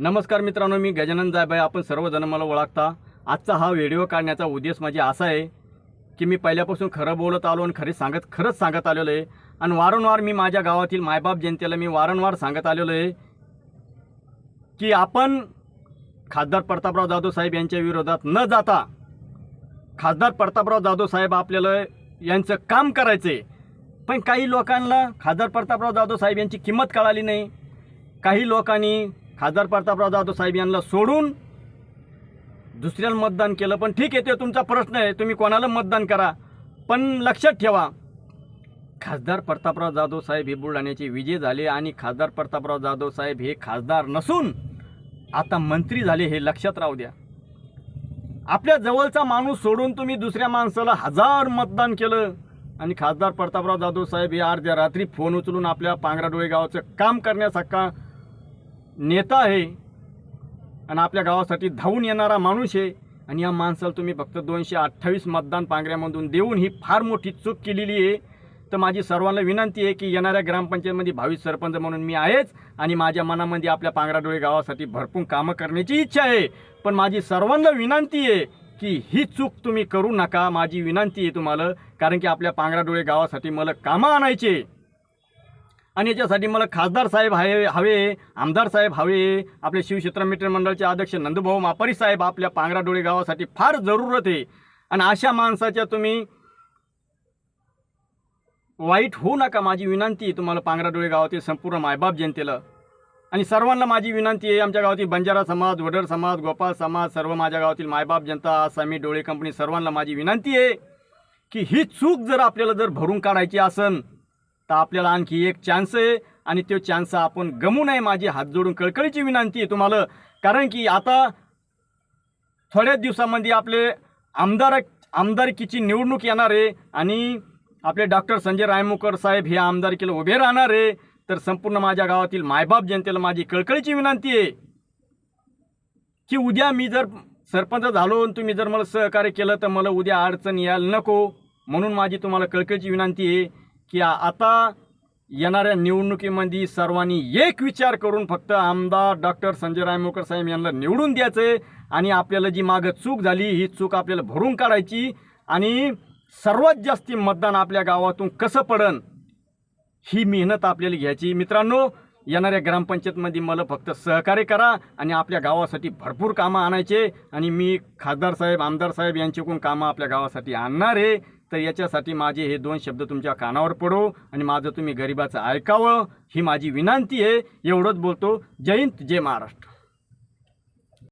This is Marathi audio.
नमस्कार मित्रांनो मी गजानन जायबाई आपण सर्वजण मला ओळखता. आजचा हा व्हिडिओ काढण्याचा उद्देश माझी असा आहे की मी पहिल्यापासून खरं बोलत आलो आणि खरे सांगत खरंच सांगत आलेलो आहे. आणि वारंवार मी माझ्या गावातील मायबाप जनतेला मी वारंवार सांगत आलेलो आहे की आपण खासदार प्रतापराव जाधव साहेब यांच्या विरोधात न जाता खासदार प्रतापराव जाधव साहेब आपल्याला यांचं काम करायचे पण काही लोकांना खासदार प्रतापराव जाधव साहेब यांची किंमत कळाली नाही. काही लोकांनी खासदार प्रतापराव जाधव साहेब यांना सोडून दुसऱ्याला मतदान केलं. पण ठीक आहे ते तुमचा प्रश्न आहे. तुम्ही कोणाला मतदान करा? पण लक्षात ठेवा खासदार प्रतापराव जाधव साहेब हे बुलढाण्याचे विजय झाले आणि खासदार प्रतापराव जाधव साहेब हे खासदार नसून आता मंत्री झाले हे लक्षात राहू द्या. आपल्या जवळचा माणूस सोडून तुम्ही दुसऱ्या माणसाला हजार मतदान केलं आणि खासदार प्रतापराव जाधव साहेब हे अर्ध्या रात्री फोन उचलून आपल्या पांगराडोळे गावाचं काम करण्यासारखा नेता आहे. आणि आपल्या गावासाठी धावून येणारा माणूस आहे. आणि या माणसाला तुम्ही फक्त दोनशे अठ्ठावीस मतदान पांगऱ्यामधून देऊन ही फार मोठी चूक केलेली आहे. तर माझी सर्वांना विनंती आहे की येणाऱ्या ग्रामपंचायतमध्ये भावी सरपंच म्हणून मी आहेच. आणि माझ्या मनामध्ये आपल्या पांगराडोळे गावासाठी भरपूर कामं करण्याची इच्छा आहे. पण माझी सर्वांना विनंती आहे की ही चूक तुम्ही करू नका. माझी विनंती आहे तुम्हाला कारण की आपल्या पांगराडोळे गावासाठी मला कामं आणायचे आणि याच्यासाठी मला खासदार साहेब हवे हवे आमदार साहेब हवे. आपले शिवक्षेत्र मित्रमंडळाचे अध्यक्ष नंदभाऊ मापारी साहेब आपल्या पांगराडोळे गावासाठी फार जरूरत आहे. आणि अशा माणसाच्या तुम्ही वाईट होऊ नका माझी विनंती आहे तुम्हाला पांगराडोळे गावातील संपूर्ण मायबाप जनतेला. आणि सर्वांना माझी विनंती आहे आमच्या गावातील बंजारा समाज वडर समाज गोपाळ समाज सर्व माझ्या गावातील मायबाप जनता आसामी डोळे कंपनी सर्वांना माझी विनंती आहे की ही चूक जर आपल्याला जर भरून काढायची असन तर आपल्याला आणखी एक चान्स आहे आणि तो चान्स आपण गमू नये माझी हात जोडून. कळकळीची विनंती आहे तुम्हाला. कारण की आता थोड्याच दिवसामध्ये आपले आमदार आमदारकीची निवडणूक येणार आहे आणि आपले डॉक्टर संजय रायमुकर साहेब हे आमदारकीला उभे राहणार आहे. तर संपूर्ण माझ्या गावातील मायबाप जनतेला माझी कळकळीची विनंती आहे. की उद्या मी जर सरपंच झालो आणि तुम्ही जर मला सहकार्य केलं तर मला उद्या अडचण यायला नको. म्हणून माझी तुम्हाला कळकळीची विनंती आहे. की आता येणाऱ्या निवडणुकीमध्ये सर्वांनी एक विचार करून फक्त आमदार डॉक्टर संजय रायमोकर साहेब यांना निवडून द्यायचं आहे आणि आपल्याला जी मागं चूक झाली ही चूक आपल्याला भरून काढायची आणि सर्वात जास्ती मतदान आपल्या गावातून कसं पडन ही मेहनत आपल्याला घ्यायची. मित्रांनो येणाऱ्या ग्रामपंचायतमध्ये मला फक्त सहकार्य करा आणि आपल्या गावासाठी भरपूर कामं आणायचे. आणि मी खासदार साहेब आमदार साहेब यांच्याकडून कामं आपल्या गावासाठी आणणार आहे. तर याच्यासाठी माझे हे दोन शब्द तुमच्या कानावर पडो आणि माझं तुम्ही गरिबाचं ऐकावं ही माझी विनंती आहे. एवढंच बोलतो. जय हिंद जय महाराष्ट्र.